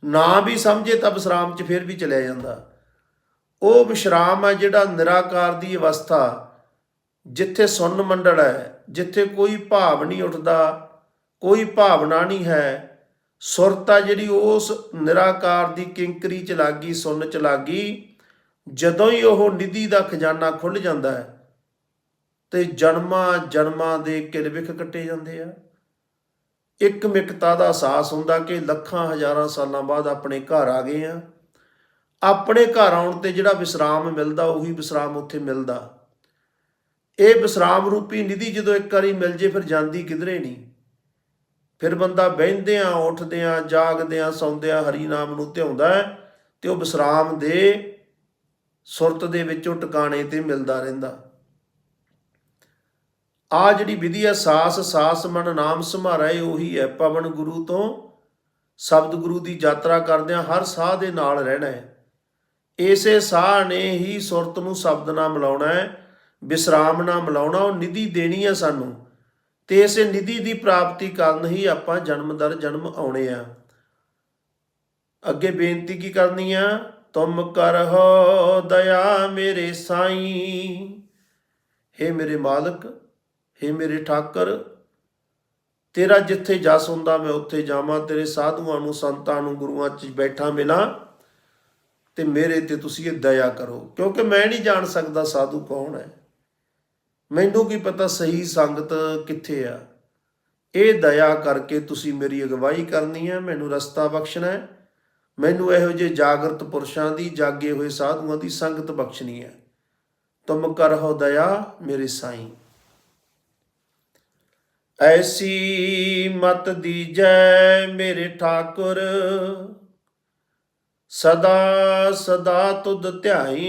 S1: ਨਾ ਵੀ ਸਮਝੇ ਤਾਂ ਵਿਸਰਾਮ 'ਚ ਫਿਰ ਵੀ ਚਲਿਆ ਜਾਂਦਾ ਉਹ ਵਿਸ਼ਰਾਮ ਹੈ ਜਿਹੜਾ ਨਿਰਾਕਾਰ ਦੀ ਅਵਸਥਾ, ਜਿੱਥੇ ਸੁੰਨ ਮੰਡਲ ਹੈ, ਜਿੱਥੇ ਕੋਈ ਭਾਵ ਨਹੀਂ ਉੱਠਦਾ, ਕੋਈ ਭਾਵਨਾ ਨਹੀਂ ਹੈ, ਸੁਰਤਾ ਜਿਹੜੀ ਉਸ ਨਿਰਾਕਾਰ ਦੀ ਕਿੰਕਰੀ ਚ ਲੱਗੀ, ਸੁੰਨ ਚ ਲੱਗੀ, ਜਦੋਂ ਹੀ ਉਹ ਨਿਧੀ ਦਾ ਖਜ਼ਾਨਾ ਖੁੱਲ ਜਾਂਦਾ ਹੈ ਤੇ ਜਨਮਾਂ ਜਨਮਾਂ ਦੇ ਕਿਲਵਿਖ ਕੱਟੇ ਜਾਂਦੇ ਆ। ਇੱਕ ਮਿਕਤਾ ਦਾ ਅਹਿਸਾਸ ਹੁੰਦਾ ਕਿ ਲੱਖਾਂ ਹਜ਼ਾਰਾਂ ਸਾਲਾਂ ਬਾਅਦ ਆਪਣੇ ਘਰ ਆ ਗਏ ਆ। ਆਪਣੇ ਘਰ ਆਉਣ ਤੇ ਜਿਹੜਾ ਵਿਸਰਾਮ ਮਿਲਦਾ, ਉਹੀ ਵਿਸਰਾਮ ਉੱਥੇ ਮਿਲਦਾ। ਇਹ ਵਿਸਰਾਮ ਰੂਪੀ ਨਿਧੀ ਜਦੋਂ ਇੱਕ ਵਾਰੀ ਮਿਲ ਜੇ, ਫਿਰ ਜਾਂਦੀ ਕਿਧਰੇ ਨਹੀਂ। ਫਿਰ ਬੰਦਾ ਬਹਿੰਦਿਆਂ ਉੱਠਦਿਆਂ ਜਾਗਦਿਆਂ ਸੌਂਦਿਆਂ ਹਰੀ ਨਾਮ ਨੂੰ ਧਿਆਉਂਦਾ ਹੈ ਤੇ ਉਹ ਵਿਸਰਾਮ ਦੇ ਸੁਰਤ ਦੇ ਵਿੱਚੋਂ ਟਿਕਾਣੇ ਤੇ ਮਿਲਦਾ ਰਹਿੰਦਾ। ਆ ਜਿਹੜੀ ਵਿਧੀ ਹੈ, ਸਾਸ ਸਾਸ ਮਨ ਨਾਮ ਸੰਭਾਰਾ ਇਹ ਉਹੀ ਹੈ। ਪਵਨ ਗੁਰੂ ਤੋਂ ਸ਼ਬਦ ਗੁਰੂ ਦੀ ਯਾਤਰਾ ਕਰਦਿਆਂ ਹਰ ਸਾਹ ਦੇ ਨਾਲ ਰਹਿਣਾ ਹੈ। ਇਸੇ ਸਾਹ ਨੇ ਹੀ ਸੁਰਤ ਨੂੰ ਸ਼ਬਦ ਨਾਲ ਮਿਲਾਉਣਾ ਹੈ, ਵਿਸਰਾਮ ਨਾਲ ਮਿਲਾਉਣਾ, ਉਹ ਨਿਧੀ ਦੇਣੀ ਹੈ ਸਾਨੂੰ। ਤੇ ਇਸੇ ਨਿਧੀ ਦੀ ਪ੍ਰਾਪਤੀ ਕਰਨ ਹੀ ਆਪਾਂ ਜਨਮ ਦਰ ਜਨਮ ਆਉਣੇ ਆ ਅੱਗੇ ਬੇਨਤੀ ਕੀ ਕਰਨੀ ਆ? ਤੁਮ ਕਰਹੁ ਦਇਆ ਮੇਰੇ ਸਾਈਂ। हे ਮੇਰੇ ਮਾਲਕ हे ਮੇਰੇ ਠਾਕਰ, ਤੇਰਾ ਜਿੱਥੇ ਜਸ ਹੁੰਦਾ ਮੈਂ ਉੱਥੇ ਜਾਵਾਂ, ਤੇਰੇ ਸਾਧੂਆਂ ਨੂੰ, ਸੰਤਾਂ ਨੂੰ, ਗੁਰੂਆਂ 'ਚ ਬੈਠਾ ਮਿਲਾਂ, ਤੇ ਮੇਰੇ ਤੇ ਤੁਸੀਂ ਇਹ ਦਇਆ ਕਰੋ। ਕਿਉਂਕਿ ਮੈਂ ਨਹੀਂ ਜਾਣ ਸਕਦਾ ਸਾਧੂ ਕੌਣ ਹੈ। ਮੈਨੂੰ ਕੀ ਪਤਾ ਸਹੀ ਸੰਗਤ ਕਿੱਥੇ ਆ। ਇਹ ਦਇਆ ਕਰਕੇ ਤੁਸੀਂ ਮੇਰੀ ਅਗਵਾਈ ਕਰਨੀ ਹੈ, ਮੈਨੂੰ ਰਸਤਾ ਬਖਸ਼ਣਾ ਹੈ। ਮੈਨੂੰ ਇਹੋ ਜਿਹੇ ਜਾਗਰਤ ਪੁਰਸ਼ਾਂ ਦੀ, ਜਾਗੇ ਹੋਏ ਸਾਧੂਆਂ ਦੀ ਸੰਗਤ ਬਖਸ਼ਣੀ ਹੈ। ਤੁਮ ਕਰਹੁ ਦਇਆ ਮੇਰੇ ਸਾਈਂ। ਐਸੀ ਮਤ ਦੀਜੈ ਮੇਰੇ ਠਾਕੁਰ। ਸਦਾ ਸਦਾ ਤੁਧ ਧਿਆਈ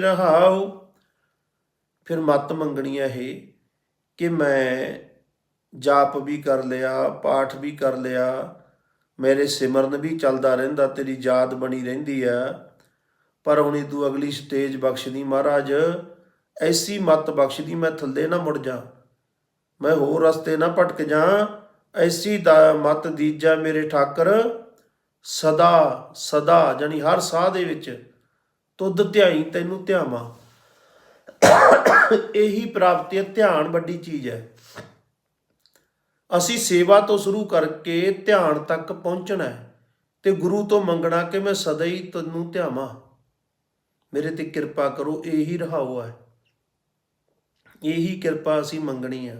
S1: ਰਹਾਉ। ਫਿਰ ਮਤ ਮੰਗਣੀ ਹੈ ਇਹ ਕਿ ਮੈਂ ਜਾਪ ਵੀ ਕਰ ਲਿਆ, ਪਾਠ ਵੀ ਕਰ ਲਿਆ, ਮੇਰੇ ਸਿਮਰਨ ਵੀ ਚੱਲਦਾ ਰਹਿੰਦਾ, ਤੇਰੀ ਯਾਦ ਬਣੀ ਰਹਿੰਦੀ ਆ। ਪਰ ਹੁਣ ਤੂੰ ਅਗਲੀ ਸਟੇਜ ਬਖਸ਼ਦੀ ਮਹਾਰਾਜ, ਐਸੀ ਮਤ ਬਖਸ਼ਦੀ ਮੈਂ ਥੱਲੇ ਨਾ ਮੁੜ ਜਾ। ਮੈਂ ਹੋਰ ਰਸਤੇ ਨਾ ਭਟਕ ਜਾ ਐਸੀ ਦਾ ਮਤ ਦੀਜਾ ਮੇਰੇ ਠਾਕਰ। ਸਦਾ ਸਦਾ ਜਾਨੀ ਹਰ ਸਾਹ ਦੇ ਵਿੱਚ ਤੁਧ ਧਿਆਈ ਤੈਨੂੰ ਧਿਆਵਾਂ। ਇਹੀ ਪ੍ਰਾਪਤੀ ਹੈ, ਧਿਆਨ ਵੱਡੀ ਚੀਜ਼ ਹੈ। ਅਸੀਂ ਸੇਵਾ ਤੋਂ ਸ਼ੁਰੂ ਕਰਕੇ ਧਿਆਨ ਤੱਕ ਪਹੁੰਚਣਾ ਹੈ ਤੇ ਗੁਰੂ ਤੋਂ ਮੰਗਣਾ ਕਿ ਮੈਂ ਸਦਾ ਹੀ ਤੈਨੂੰ ਧਿਆਵਾਂ। ਮੇਰੇ ਤੇ ਕਿਰਪਾ ਕਰੋ, ਇਹੀ ਰਹਾਓ ਹੈ। ਇਹੀ ਕਿਰਪਾ ਅਸੀਂ ਮੰਗਣੀ ਆ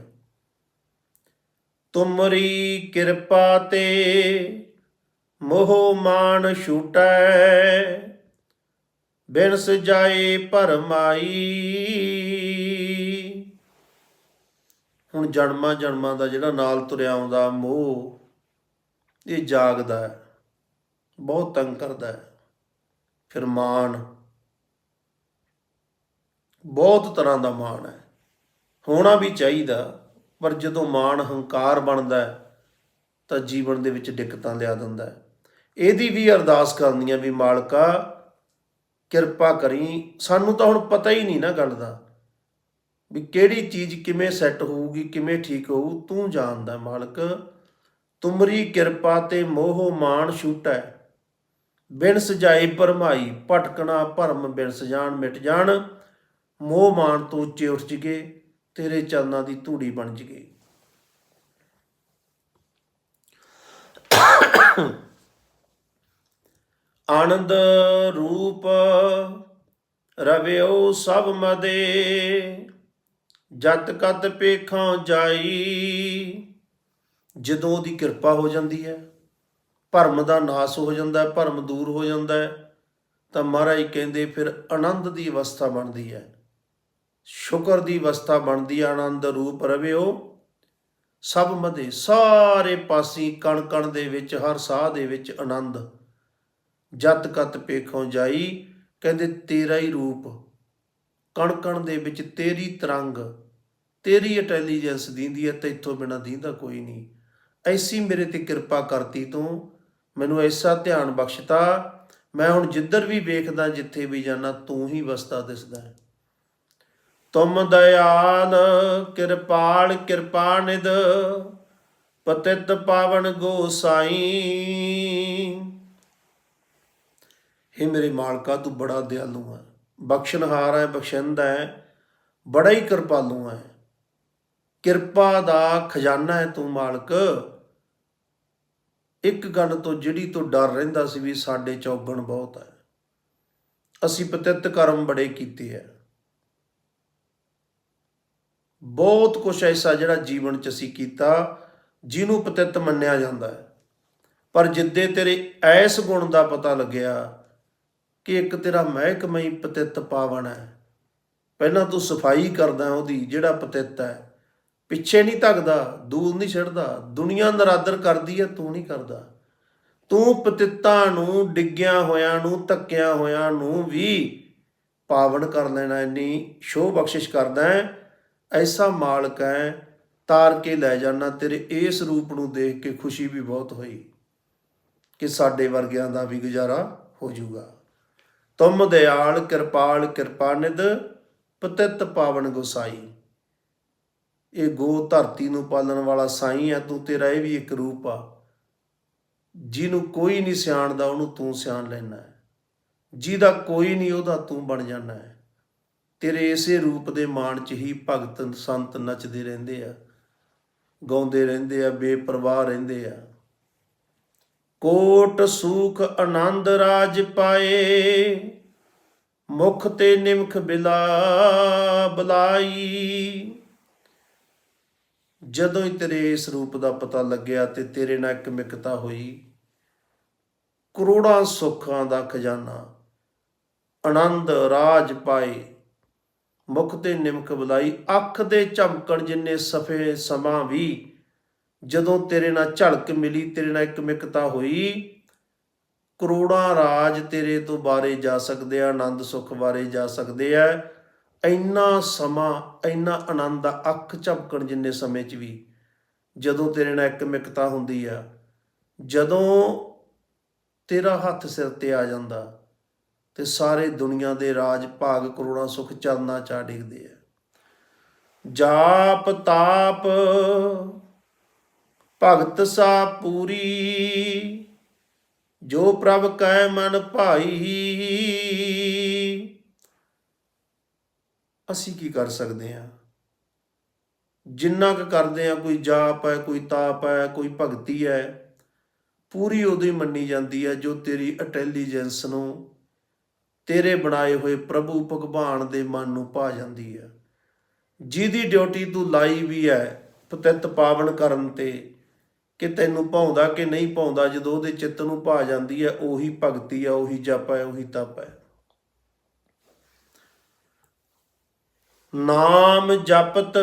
S1: ਤੁਮਰੀ ਕਿਰਪਾ ਤੇ ਮੋਹ ਮਾਨ ਛੂਟੈ। ਬਿਨ ਜਾਏ ਭਰਮਾਈ। ਹੁਣ ਜਨਮਾਂ ਜਨਮਾਂ ਦਾ ਜਿਹੜਾ ਨਾਲ ਤੁਰਿਆ ਆਉਂਦਾ ਮੋਹ, ਇਹ ਜਾਗਦਾ ਹੈ। ਬਹੁਤ ਤੰਗ ਕਰਦਾ ਹੈ। ਫਿਰ ਮਾਨ ਬਹੁਤ ਤਰ੍ਹਾਂ ਦਾ ਮਾਣ ਹੈ। ਹੋਣਾ ਵੀ ਚਾਹੀਦਾ। ਪਰ ਜਦੋਂ ਮਾਣ ਹੰਕਾਰ ਬਣਦਾ ਹੈ, ਤਾਂ ਜੀਵਨ ਦੇ ਵਿੱਚ ਦਿੱਕਤਾਂ ਲਿਆ ਦਿੰਦਾ ਹੈ। ਇਹਦੀ ਵੀ ਅਰਦਾਸ ਕਰਨੀ ਵੀ ਮਾਲਕਾ, ਕਿਰਪਾ ਕਰੀ। ਸਾਨੂੰ ਤਾਂ ਹੁਣ ਪਤਾ ਹੀ ਨਹੀਂ ਨਾ ਗੱਲ ਦਾ ਵੀ ਕਿਹੜੀ ਚੀਜ਼ ਕਿਵੇਂ ਸੈੱਟ ਹੋਊਗੀ, ਕਿਵੇਂ ਠੀਕ ਹੋਊ। ਤੂੰ ਜਾਣਦਾ ਮਾਲਕ, ਤੁਮਰੀ ਕਿਰਪਾ ਤੇ ਮੋਹ ਮਾਨ ਛੂਟੈ ਬਿਨ ਸਜਾਈ ਭਰਮਾਈ, ਭਟਕਣਾ ਭਰਮ ਬਿਨ ਸਜਾਣ ਮਿਟ ਜਾਣ। ਮੋਹ ਮਾਨ ਤੋਂ ਉੱਚੇ ਉੱਠ ਜਗੇ ਤੇਰੇ ਚਰਨਾਂ ਦੀ ਧੂੜੀ ਬਣ ਜਗੇ ਆਨੰਦ ਰੂਪ ਰਵਿਓ ਸਭ ਮਦੇ, ਜਤ ਕਤ ਪੇਖਾਂ ਜਾਈ। ਜਦੋਂ ਉਹਦੀ ਕਿਰਪਾ ਹੋ ਜਾਂਦੀ ਹੈ, ਭਰਮ ਦਾ ਨਾਸ ਹੋ ਜਾਂਦਾ ਹੈ, ਭਰਮ ਦੂਰ ਹੋ ਜਾਂਦਾ ਹੈ, ਤਾਂ ਮਹਾਰਾਜ ਕਹਿੰਦੇ ਫਿਰ ਆਨੰਦ ਦੀ ਅਵਸਥਾ ਬਣਦੀ ਹੈ। ਸ਼ੁਕਰ ਦੀ ਅਵਸਥਾ ਬਣਦੀ ਆਨੰਦ ਰੂਪ ਰਵਿਓ। ਸਭ ਮਦੇ ਸਾਰੇ ਪਾਸੀ ਕਣ ਕਣ ਦੇ ਵਿੱਚ, ਹਰ ਸਾਹ ਦੇ ਵਿੱਚ ਆਨੰਦ। ਜਤ ਕਤ ਪੇਖੋਂ ਜਾਈ, ਕਹਿੰਦੇ ਤੇਰਾ ਹੀ ਰੂਪ। ਕਣ ਕਣ ਦੇ ਵਿੱਚ ਤੇਰੀ ਤਰੰਗ। ਤੇਰੀ ਇੰਟੈਲੀਜੈਂਸ ਦੀਂਦੀ ਹੈ ਤੇ ਇੱਥੋਂ ਬਿਨਾ ਦੀਂਦਾ ਕੋਈ ਨਹੀਂ। ਐਸੀ ਮੇਰੇ ਤੇ ਕਿਰਪਾ ਕਰਤੀ ਤੂੰ। ਮੈਨੂੰ ਐਸਾ ਧਿਆਨ ਬਖਸ਼ਤਾ। ਮੈਂ ਹੁਣ ਜਿੱਧਰ ਵੀ ਵੇਖਦਾ, ਜਿੱਥੇ ਵੀ ਜਾਣਾ ਤੂੰ ਹੀ ਵਸਦਾ ਦਿਸਦਾ ਹੈ ਤੁਮ ਦਇਆਲ ਕਿਰਪਾਲ, ਕਿਰਪਾ ਨਿਦ ਪਤਿਤ ਪਾਵਨ ਗੋਸਾਈ हे ਮੇਰੇ ਮਾਲਕਾ, ਤੂੰ ਬੜਾ ਦਿਆਲੂ ਹੈ। ਬਖਸ਼ਣਹਾਰ ਹੈ, ਬਖਸ਼ੰਦਾ ਹੈ, ਬੜਾ ਹੀ ਕਿਰਪਾਲੂ ਹੈ। ਕਿਰਪਾ ਦਾ ਖਜ਼ਾਨਾ ਹੈ ਤੂੰ ਮਾਲਕ। ਇੱਕ ਗੱਲ ਤੋਂ ਜਿਹੜੀ ਤੋਂ ਡਰ ਰਹਿੰਦਾ ਸੀ ਵੀ ਸਾਡੇ ਚੌਗਣ ਬਹੁਤ ਹੈ। ਅਸੀਂ ਪਤਿਤ ਕਰਮ ਬੜੇ ਕੀਤੇ ਹੈ। ਬਹੁਤ ਕੁਝ ਐਸਾ ਜਿਹੜਾ ਜੀਵਨ ਚ ਅਸੀਂ ਕੀਤਾ, ਜਿਹਨੂੰ ਪਤਿਤ ਮੰਨਿਆ ਜਾਂਦਾ ਹੈ। ਪਰ ਜਿੱਦੇ ਤੇਰੇ ਐਸ ਗੁਣ ਦਾ ਪਤਾ ਲੱਗਿਆ ਕਿ ਇੱਕ ਤੇਰਾ ਮਹਿਕਮਈ ਪਤਿਤ ਪਾਵਨ ਹੈ, ਪਹਿਲਾਂ ਤੂੰ ਸਫ਼ਾਈ ਕਰਦਾ ਉਹਦੀ, ਜਿਹੜਾ ਪਤਿਤ ਹੈ। ਪਿੱਛੇ ਨਹੀਂ ਧੱਕਦਾ, ਦੂਰ ਨਹੀਂ ਛੱਡਦਾ, ਦੁਨੀਆ ਨਰਾਦਰ ਕਰਦੀ ਹੈ, ਤੂੰ ਨਹੀਂ ਕਰਦਾ। ਤੂੰ ਪਤਿੱਤਾਂ ਨੂੰ, ਡਿੱਗਿਆਂ ਹੋਇਆਂ ਨੂੰ, ਧੱਕਿਆਂ ਹੋਇਆਂ ਨੂੰ ਵੀ ਪਾਵਨ ਕਰ ਲੈਣਾ, ਇੰਨੀ ਸ਼ੋਅ ਬਖਸ਼ਿਸ਼ ਕਰਦਾ ਹੈ। ਐਸਾ ਮਾਲਕ ਹੈ ਤਾਰ ਕੇ ਲੈ ਜਾਣਾ ਤੇਰੇ ਇਸ ਰੂਪ ਨੂੰ ਦੇਖ ਕੇ ਖੁਸ਼ੀ ਵੀ ਬਹੁਤ ਹੋਈ ਕਿ ਸਾਡੇ ਵਰਗਿਆਂ ਦਾ ਵੀ ਗੁਜ਼ਾਰਾ ਹੋ ਜਾਊਗਾ। ਤੁਮ ਦਿਆਲ ਕਿਰਪਾਲ ਕਿਰਪਾਨਿਦ ਪਤਿਤ ਪਾਵਨ ਗੁਸਾਈ। ਇਹ ਗੋ ਧਰਤੀ ਨੂੰ ਪਾਲਣ ਵਾਲਾ ਸਾਈਂ ਹੈ ਤੂੰ ਤੇਰਾ ਇਹ ਵੀ ਇੱਕ ਰੂਪ ਆ। ਜਿਹਨੂੰ ਕੋਈ ਨਹੀਂ ਸਿਆਣਦਾ, ਉਹਨੂੰ ਤੂੰ ਸਿਆਣ ਲੈਣਾ ਜਿਹਦਾ ਕੋਈ ਨਹੀਂ, ਉਹਦਾ ਤੂੰ ਬਣ ਜਾਣਾ ਹੈ ਤੇਰੇ ਇਸੇ ਰੂਪ ਦੇ ਮਾਣ ਚ ਹੀ ਭਗਤ ਸੰਤ ਨੱਚਦੇ ਰਹਿੰਦੇ ਆ, ਗਾਉਂਦੇ ਰਹਿੰਦੇ ਆ, ਬੇਪਰਵਾਹ ਰਹਿੰਦੇ ਆ। ਕੋਟ ਸੂਖ ਆਨੰਦ ਰਾਜ ਪਾਏ, ਮੁਖ ਤੇ ਨਿਮਖ ਬਿਲਾ ਬਲਾਈ। ਜਦੋਂ ਹੀ ਤੇਰੇ ਇਸ ਰੂਪ ਦਾ ਪਤਾ ਲੱਗਿਆ ਤੇ ਤੇਰੇ ਨਾਲ ਇੱਕ ਮਿਕਤਾ ਹੋਈ, ਕਰੋੜਾਂ ਸੁੱਖਾਂ ਦਾ ਖਜ਼ਾਨਾ ਆਨੰਦ ਰਾਜ ਪਾਏ ਮੁਖ ਤੇ ਨਿਮਕ ਬੁਲਾਈ, ਅੱਖ ਦੇ ਝਮਕਣ ਜਿੰਨੇ ਸਫੇ ਸਮਾਂ ਵੀ, ਜਦੋਂ ਤੇਰੇ ਨਾਲ ਝਲਕ ਮਿਲੀ, ਤੇਰੇ ਨਾਲ ਇੱਕ ਮਿਕਤਾ ਹੋਈ, ਕਰੋੜਾਂ ਰਾਜ ਤੇਰੇ ਤੋਂ ਬਾਰੇ ਜਾ ਸਕਦੇ ਆ, ਆਨੰਦ ਸੁਖ ਬਾਰੇ ਜਾ ਸਕਦੇ ਆ, ਇੰਨਾ ਸਮਾਂ, ਇੰਨਾ ਆਨੰਦ ਆ, ਅੱਖ ਝਪਕਣ ਜਿੰਨੇ ਸਮੇਂ 'ਚ ਵੀ, ਜਦੋਂ ਤੇਰੇ ਨਾਲ ਇੱਕ ਮਿਕਤਾ ਹੁੰਦੀ ਆ, ਜਦੋਂ ਤੇਰਾ ਹੱਥ ਸਿਰ ਤੇ ਆ ਜਾਂਦਾ ਤੇ ਸਾਰੇ ਦੁਨੀਆ ਦੇ ਰਾਜ ਭਾਗ ਕਰੋੜਾਂ ਸੁਖ ਚਰਨਾ ਚਾ ਡਿੱਗਦੇ ਆ। ਜਾਪ ਤਾਪ, ਭਗਤ ਸਾ ਪੂਰੀ, ਜੋ ਪ੍ਰਭ ਕੈ ਮਨ ਭਾਈ। ਅਸੀਂ ਕੀ ਕਰ ਸਕਦੇ ਹਾਂ? ਜਿੰਨਾ ਕੁ ਕਰਦੇ ਆ ਕੋਈ ਜਾਪ ਹੈ, ਕੋਈ ਤਾਪ ਹੈ, ਕੋਈ ਭਗਤੀ ਹੈ, ਪੂਰੀ ਉਹਦੀ ਮੰਨੀ ਜਾਂਦੀ ਹੈ ਜੋ ਤੇਰੀ ਇੰਟੈਲੀਜੈਂਸ ਨੂੰ ਤੇਰੇ ਬਣਾਏ ਹੋਏ ਪ੍ਰਭੂ ਭਗਵਾਨ ਦੇ ਮਨ ਨੂੰ ਭਾ ਜਾਂਦੀ ਹੈ। ਜਿਹਦੀ ਡਿਊਟੀ ਤੂੰ ਲਾਈ ਵੀ ਹੈ, ਪਤਿਤ ਪਾਵਨ ਕਰਨ ਤੇ, ਕਿ ਤੈਨੂੰ ਭਾਉਂਦਾ ਕਿ ਨਹੀਂ ਭਾਉਂਦਾ, ਜਦੋਂ ਉਹਦੇ ਚਿੱਤ ਨੂੰ ਭਾ ਜਾਂਦੀ ਹੈ, ਉਹੀ ਭਗਤੀ ਹੈ, ਉਹੀ ਜਪ ਹੈ, ਉਹੀ ਤਪ ਹੈ। ਨਾਮ ਜਪਤ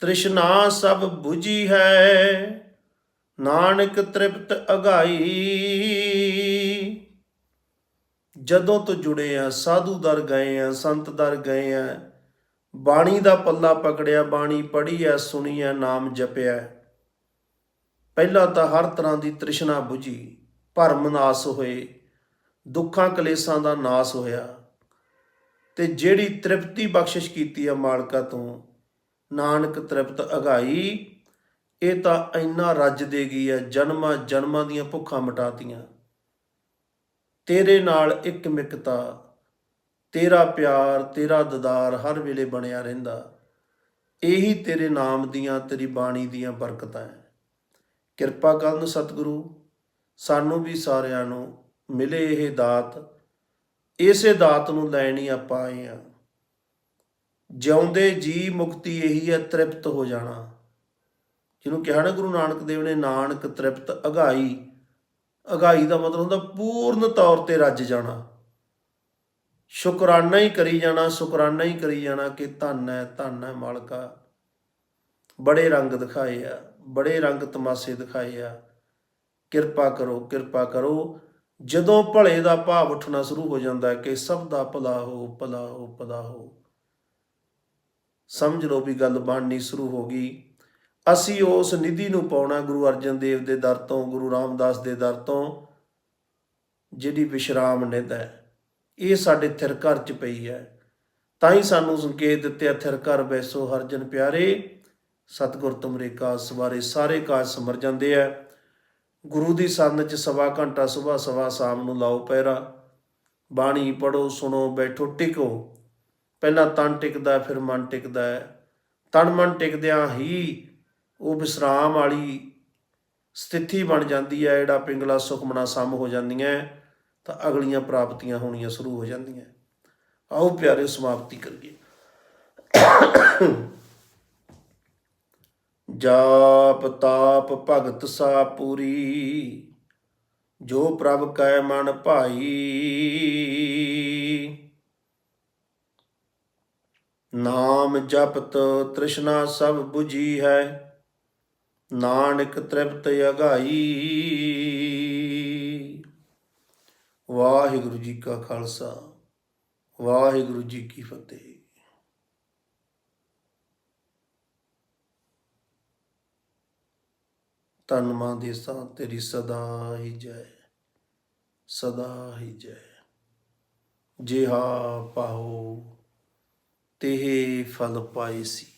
S1: ਤ੍ਰਿਸ਼ਨਾ ਸਭ 부ਜੀ ਹੈ, ਨਾਨਕ ਤ੍ਰਿਪਤ ਅਗਾਈ। ਜਦੋਂ ਤੋਂ ਜੁੜੇ ਆ, ਸਾਧੂ ਦਰ ਗਏ ਆ, ਸੰਤ ਦਰ ਗਏ ਆ, ਬਾਣੀ ਦਾ ਪੱਲਾ ਪਕੜਿਆ, ਬਾਣੀ ਪੜ੍ਹੀ ਆ ਸੁਣੀ ਆ ਨਾਮ ਜਪਿਆ ਪਹਿਲਾਂ ਤਾਂ ਹਰ ਤਰ੍ਹਾਂ ਦੀ ਤ੍ਰਿਸ਼ਨਾ 부ਜੀ ਭਰਮ ਨਾਸ ਹੋਏ, ਦੁੱਖਾਂ ਕਲੇਸ਼ਾਂ ਦਾ ਨਾਸ ਹੋਇਆ। ਤੇ ਜਿਹੜੀ ਤ੍ਰਿਪਤੀ ਬਖਸ਼ਿਸ਼ ਕੀਤੀ ਆ ਮਾਲਕਾ ਤੋਂ, ਨਾਨਕ ਤ੍ਰਿਪਤ ਅਗਾਈ, ਇਹ ਤਾਂ ਇੰਨਾ ਰੱਜ ਦੇਗੀ ਆ ਜਨਮਾਂ ਜਨਮਾਂ ਦੀਆਂ ਭੁੱਖਾਂ ਮਿਟਾਤੀਆਂ। ਤੇਰੇ ਨਾਲ ਇੱਕ ਮਿਕਤਾ, ਤੇਰਾ ਪਿਆਰ, ਤੇਰਾ ਦਦਾਰ ਹਰ ਵੇਲੇ ਬਣਿਆ ਰਹਿੰਦਾ। ਇਹੀ ਤੇਰੇ ਨਾਮ ਦੀਆਂ, ਤੇਰੀ ਬਾਣੀ ਦੀਆਂ ਬਰਕਤਾਂ ਹੈ ਕਿਰਪਾ ਕਰਨ ਸਤਿਗੁਰੂ, ਸਾਨੂੰ ਵੀ ਸਾਰਿਆਂ ਨੂੰ ਮਿਲੇ ਇਹ ਦਾਤ। ਇਸੇ ਦਾਤ ਨੂੰ ਲੈਣ ਹੀ ਆਪਾਂ ਆਏ ਆ। ਜਿਉਂਦੇ ਜੀ ਮੁਕਤੀ ਇਹੀ ਹੈ ਤ੍ਰਿਪਤ ਹੋ ਜਾਣਾ। ਜਿਹਨੂੰ ਕਿਹਾ ਨਾ ਗੁਰੂ ਨਾਨਕ ਦੇਵ ਨੇ, ਨਾਨਕ ਤ੍ਰਿਪਤ ਅਗਾਈ ਅਗਾਈ ਦਾ ਮਤਲਬ ਹੁੰਦਾ ਪੂਰਨ ਤੌਰ ਤੇ ਰੱਜ ਜਾਣਾ। ਸ਼ੁਕਰਾਨਾ ਹੀ ਕਰੀ ਜਾਣਾ, ਸ਼ੁਕਰਾਨਾ ਹੀ ਕਰੀ ਜਾਣਾ ਕਿ ਧੰਨ ਹੈ ਧੰਨ ਹੈ ਮਾਲਕਾ ਬੜੇ ਰੰਗ ਦਿਖਾਏ ਆ, ਬੜੇ ਰੰਗ ਤਮਾਸ਼ੇ ਦਿਖਾਏ ਆ। ਕਿਰਪਾ ਕਰੋ ਕਿਰਪਾ ਕਰੋ। ਜਦੋਂ ਭਲੇ ਦਾ ਭਾਵ ਉੱਠਣਾ ਸ਼ੁਰੂ ਹੋ ਜਾਂਦਾ ਹੈ ਕਿ ਸਭ ਦਾ ਭਲਾ ਹੋ ਭਲਾ ਹੋ ਭਲਾ ਹੋ। ਸਮਝ ਲਓ ਵੀ ਗੱਲ ਬਣਨੀ ਸ਼ੁਰੂ ਹੋ ਗਈ। ਅਸੀਂ ਉਸ ਨਿਧੀ ਨੂੰ ਪਾਉਣਾ ਗੁਰੂ ਅਰਜਨ ਦੇਵ ਦੇ ਦਰ ਤੋਂ, ਗੁਰੂ ਰਾਮਦਾਸ ਦੇ ਦਰ ਤੋਂ, ਜਿਹੜੀ ਵਿਸ਼ਰਾਮ ਨਿਧ ਹੈ, ਇਹ ਸਾਡੇ ਥਿਰ ਘਰ ਚ ਪਈ ਹੈ। ਤਾਂ ਹੀ ਸਾਨੂੰ ਸੰਕੇਤ ਦਿੱਤੇ ਆ, ਥਿਰ ਘਰ ਬੈਸੋ ਹਰਜਨ ਪਿਆਰੇ, ਸਤਿਗੁਰ ਤੁਮਰੇ ਕਾਜ ਸਵਾਰੇ। ਸਾਰੇ ਕਾਜ ਸਮਰ ਜਾਂਦੇ ਆ। ਗੁਰੂ ਦੀ ਸੰਨ ਚ ਸਵਾ ਘੰਟਾ ਸਵੇਰ ਸਵਾ ਸ਼ਾਮ ਨੂੰ ਲਾਓ ਪਹਿਰਾ। ਬਾਣੀ ਪੜੋ ਸੁਣੋ, ਬੈਠੋ, ਟਿਕੋ। ਪਹਿਲਾਂ ਤਨ ਟਿਕਦਾ, ਫਿਰ ਮਨ ਟਿਕਦਾ ਹੈ। ਤਨ ਮਨ ਟਿਕਦਿਆਂ ਹੀ ਉਹ ਵਿਸਰਾਮ ਵਾਲੀ ਸਥਿਤੀ ਬਣ ਜਾਂਦੀ ਹੈ, ਜਿਹੜਾ ਪਿੰਗਲਾ ਸੁਖਮਣਾ ਸਮ ਹੋ ਜਾਂਦੀਆਂ ਤਾਂ ਅਗਲੀਆਂ ਪ੍ਰਾਪਤੀਆਂ ਹੋਣੀਆਂ ਸ਼ੁਰੂ ਹੋ ਜਾਂਦੀਆਂ ਆਓ ਪਿਆਰੇ ਸਮਾਪਤੀ ਕਰੀਏ। ਜਾਪ ਤਾਪ ਭਗਤ ਸਾ ਪੂਰੀ ਜੋ ਪ੍ਰਭ ਕੈ ਮਨ ਭਾਈ। ਨਾਮ ਜਪਤ ਤ੍ਰਿਸ਼ਨਾ ਸਭ 부ਜੀ ਹੈ ਨਾਨਕ ਤ੍ਰਿਪਤ ਅਗਾਈ। ਵਾਹਿਗੁਰੂ ਜੀ ਕਾ ਖਾਲਸਾ, ਵਾਹਿਗੁਰੂ ਜੀ ਕੀ ਫਤਿਹ। ਤਨ ਮਨ ਦੇ ਸਾਂ ਤੇਰੀ ਸਦਾ ਹੀ ਜੈ, ਸਦਾ ਹੀ ਜੈ। ਜਿਹਾ ਪਾਓ ਤੇ ਫਲ ਪਾਈ ਸੀ।